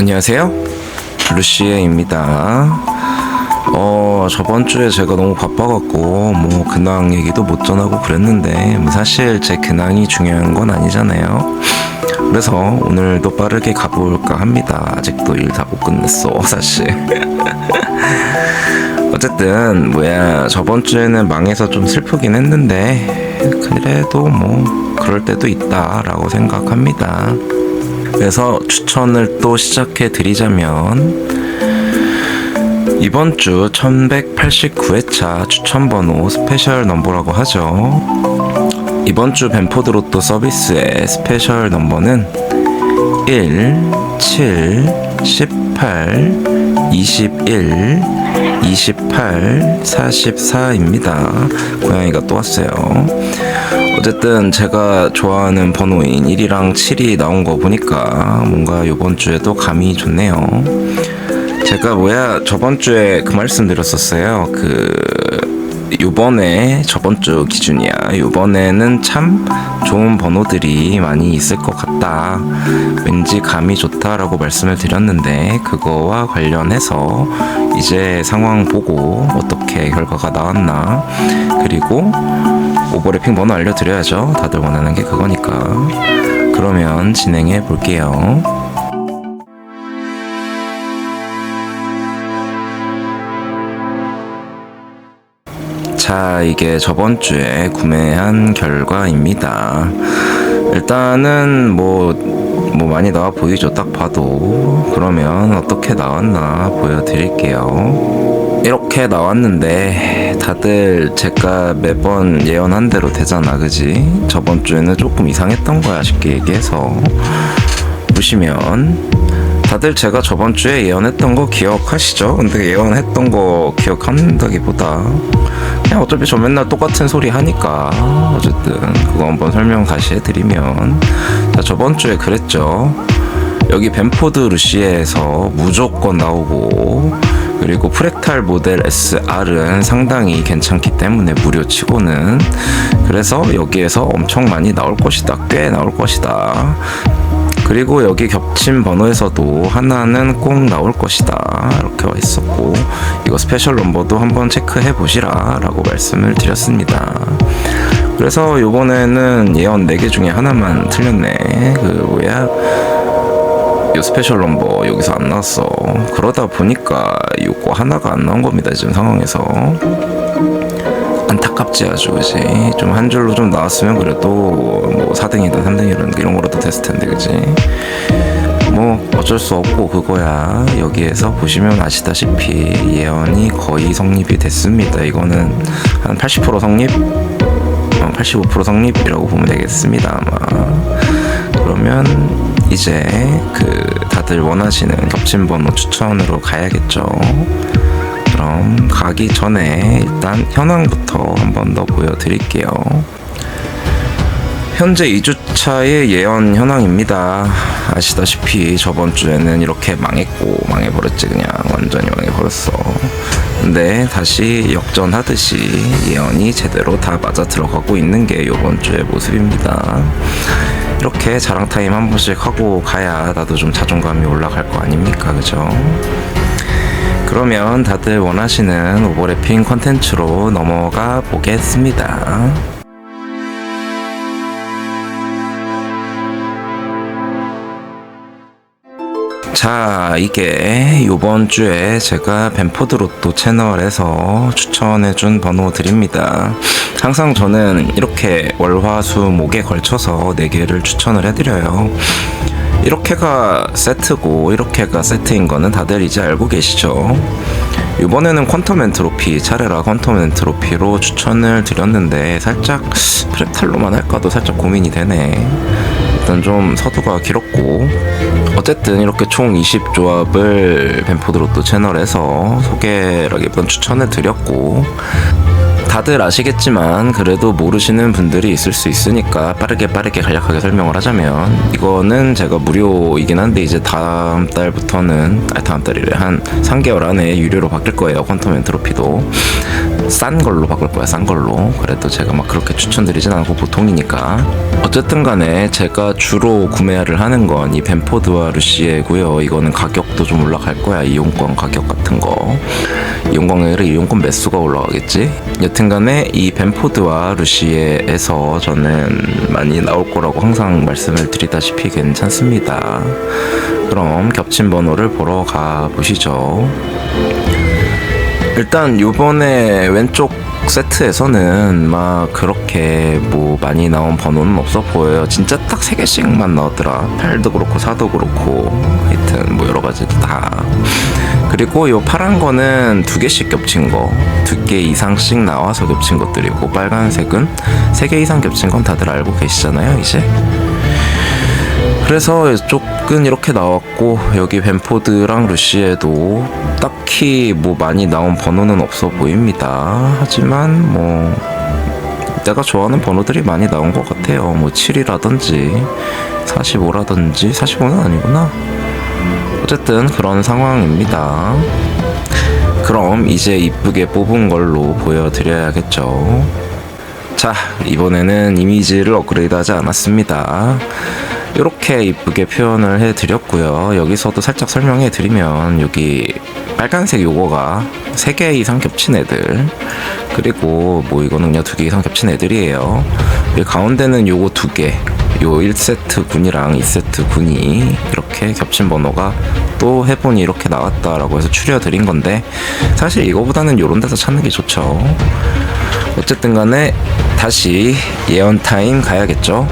안녕하세요. 루시에입니다. 어, 저번 주에 제가 너무 바빠갖고, 뭐, 근황 얘기도 못 전하고 그랬는데, 뭐 사실 제 근황이 중요한 건 아니잖아요. 그래서 오늘도 빠르게 가볼까 합니다. 아직도 일 다 못 끝냈어, 사실. 어쨌든, 뭐야, 저번 주에는 망해서 좀 슬프긴 했는데, 그래도 뭐, 그럴 때도 있다라고 생각합니다. 그래서 추천을 또 시작해 드리자면 이번 주 1189회차 추천 번호 스페셜 넘버라고 하죠. 이번 주 벤포드 로또 서비스의 스페셜 넘버는 1, 7, 18, 21, 28, 44입니다. 고양이가 또 왔어요. 어쨌든 제가 좋아하는 번호인 1이랑 7이 나온 거 보니까 뭔가 이번 주에도 감이 좋네요. 제가 뭐야 저번 주에 그 말씀 드렸었어요. 그 요번에 저번 주 기준이야. 요번에는 참 좋은 번호들이 많이 있을 것 같다. 왠지 감이 좋다라고 말씀을 드렸는데 그거와 관련해서 이제 상황 보고 어떻게 결과가 나왔나 그리고 오버래핑 번호 알려드려야죠. 다들 원하는 게 그거니까. 그러면 진행해 볼게요. 자, 이게 저번 주에 구매한 결과입니다. 일단은 뭐, 뭐 많이 나와 보이죠? 딱 봐도. 그러면 어떻게 나왔나 보여드릴게요. 이렇게 나왔는데, 다들 제가 매번 예언한 대로 되잖아, 그지? 저번 주에는 조금 이상했던 거야, 쉽게 얘기해서. 보시면, 다들 제가 저번 주에 예언했던 거 기억하시죠? 근데 예언했던 거 기억한다기보다 그냥 어차피 저 맨날 똑같은 소리 하니까 어쨌든 그거 한번 설명 다시 해드리면. 자 저번 주에 그랬죠. 여기 벤포드 루시에서 무조건 나오고 그리고 프렉탈 모델 SR은 상당히 괜찮기 때문에 무료 치고는. 그래서 여기에서 엄청 많이 나올 것이다. 꽤 나올 것이다 그리고 여기 겹친 번호에서도 하나는 꼭 나올 것이다. 이렇게 와 있었고 이거 스페셜 넘버도 한번 체크해 보시라 라고 말씀을 드렸습니다. 그래서 요번에는 예언 4개 중에 하나만 틀렸네. 그 뭐야? 요 스페셜 넘버 여기서 안 나왔어. 그러다 보니까 요거 하나가 안 나온 겁니다 지금 상황에서 안타깝지 아주 그지? 좀 한 줄로 좀 나왔으면 그래도 뭐 4등이든 3등이든 이런 거라도 됐을 텐데 그지? 뭐 어쩔 수 없고 그거야. 여기에서 보시면 아시다시피 예언이 거의 성립이 됐습니다. 이거는 한 80% 성립? 85% 성립이라고 보면 되겠습니다 아마. 그러면 이제 그 다들 원하시는 겹친 번호 추천으로 가야겠죠 그럼 가기 전에 일단 현황부터 한 번 더 보여드릴게요. 현재 2주차의 예언 현황입니다. 아시다시피 저번 주에는 이렇게 망했고 망해버렸지 그냥 완전히 망해버렸어. 근데 다시 역전하듯이 예언이 제대로 다 맞아 들어가고 있는 게 이번 주의 모습입니다. 이렇게 자랑 타임 한 번씩 하고 가야 나도 좀 자존감이 올라갈 거 아닙니까, 그죠? 그러면 다들 원하시는 오버래핑 컨텐츠로 넘어가 보겠습니다. 자, 이게 요번 주에 제가 벤포드 로또 채널에서 추천해준 번호들입니다. 항상 저는 이렇게 월화수 목에 걸쳐서 4개를 추천을 해드려요. 이렇게가 세트고 이렇게가 세트인 거는 다들 이제 알고 계시죠? 이번에는 퀀텀 엔트로피 차례라 퀀텀 엔트로피로 추천을 드렸는데 살짝 프렉탈로만 할까도 살짝 고민이 되네 일단 좀 서두가 길었고 어쨌든 이렇게 총 20조합을 벤포드 로또 채널에서 소개라기보단 추천을 드렸고 다들 아시겠지만 그래도 모르시는 분들이 있을 수 있으니까 빠르게 빠르게 간략하게 설명을 하자면 이거는 제가 무료이긴 한데 이제 다음 달부터는 아 다음 달이래. 한 3개월 안에 유료로 바뀔 거예요. 퀀텀 엔트로피도 싼 걸로 바꿀 거야 싼 걸로. 그래도 제가 막 그렇게 추천드리진 않고 보통이니까. 어쨌든 간에 제가 주로 구매를 하는 건 이 벤포드와 루시에고요. 이거는 가격도 좀 올라갈 거야 이용권 가격 같은 거. 이용권에 아니라 이용권 매수가 올라가겠지? 여튼간에 이 벤포드와 루시에에서 저는 많이 나올 거라고 항상 말씀을 드리다시피 괜찮습니다. 그럼 겹친 번호를 보러 가 보시죠 일단 요번에 왼쪽 세트에서는 막 그렇게 뭐 많이 나온 번호는 없어 보여요. 진짜 딱세 개씩만 나왔더라. 8도 그렇고 4도 그렇고 하여튼 뭐 여러 가지 다. 그리고 요 파란 거는 두 개씩 겹친 거, 두 개 이상씩 나와서 겹친 것들이고 빨간색은 세 개 이상 겹친 건 다들 알고 계시잖아요, 이제. 그래서 이쪽은 이렇게 나왔고 여기 벤포드랑 루시에도 딱히 뭐 많이 나온 번호는 없어 보입니다. 하지만 뭐 내가 좋아하는 번호들이 많이 나온 것 같아요. 뭐 7이라든지 45라든지 45는 아니구나. 어쨌든 그런 상황입니다. 그럼 이제 이쁘게 뽑은 걸로 보여드려야겠죠. 자, 이번에는 이미지를 업그레이드 하지 않았습니다. 이렇게 이쁘게 표현을 해드렸고요. 여기서도 살짝 설명해 드리면 여기 빨간색 요거가 3개 이상 겹친 애들 그리고 뭐 이거는요 2개 이상 겹친 애들이에요. 이 가운데는 요거 2개 요 1세트 군이랑 2세트 군이 이렇게 겹친 번호가 또 해보니 이렇게 나왔다라고 해서 추려드린 건데 사실 이거보다는 요런 데서 찾는 게 좋죠. 어쨌든 간에 다시 예언 타임 가야겠죠.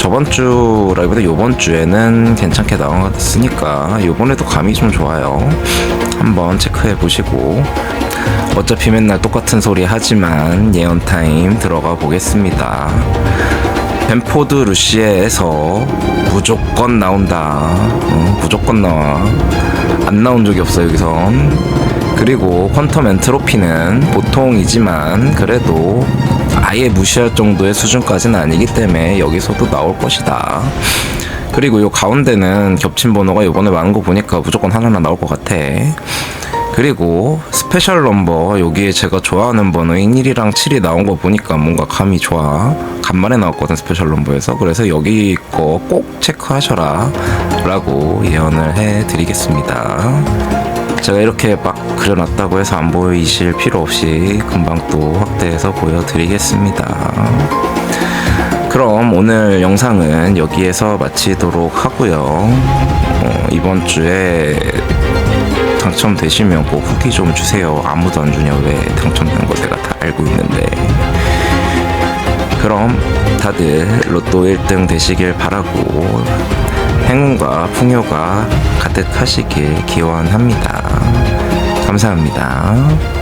저번 주라기보다 요번 주에는 괜찮게 나왔으니까 요번에도 감이 좀 좋아요. 한번 체크해 보시고 어차피 맨날 똑같은 소리 하지만 예언 타임 들어가 보겠습니다. 벤포드 루시에에서 무조건 나온다. 어, 무조건 나와. 안 나온 적이 없어 여기선. 그리고 퀀텀 엔트로피는 보통이지만 그래도 아예 무시할 정도의 수준까지는 아니기 때문에 여기서도 나올 것이다. 그리고 요 가운데는 겹친 번호가 요번에 많은 거 보니까 무조건 하나는 나올 것 같아. 그리고 스페셜 넘버 여기에 제가 좋아하는 번호인 1이랑 7이 나온 거 보니까 뭔가 감이 좋아 간만에 나왔거든 스페셜 넘버에서 그래서 여기 거 꼭 체크하셔라 라고 예언을 해 드리겠습니다 제가 이렇게 막 그려놨다고 해서 안 보이실 필요 없이 금방 또 확대해서 보여드리겠습니다 그럼 오늘 영상은 여기에서 마치도록 하고요 어, 이번 주에 당첨되시면 꼭 후기 좀 주세요. 아무도 안 주냐 왜 당첨된 거 내가 다 알고 있는데. 그럼 다들 로또 1등 되시길 바라고 행운과 풍요가 가득하시길 기원합니다. 감사합니다.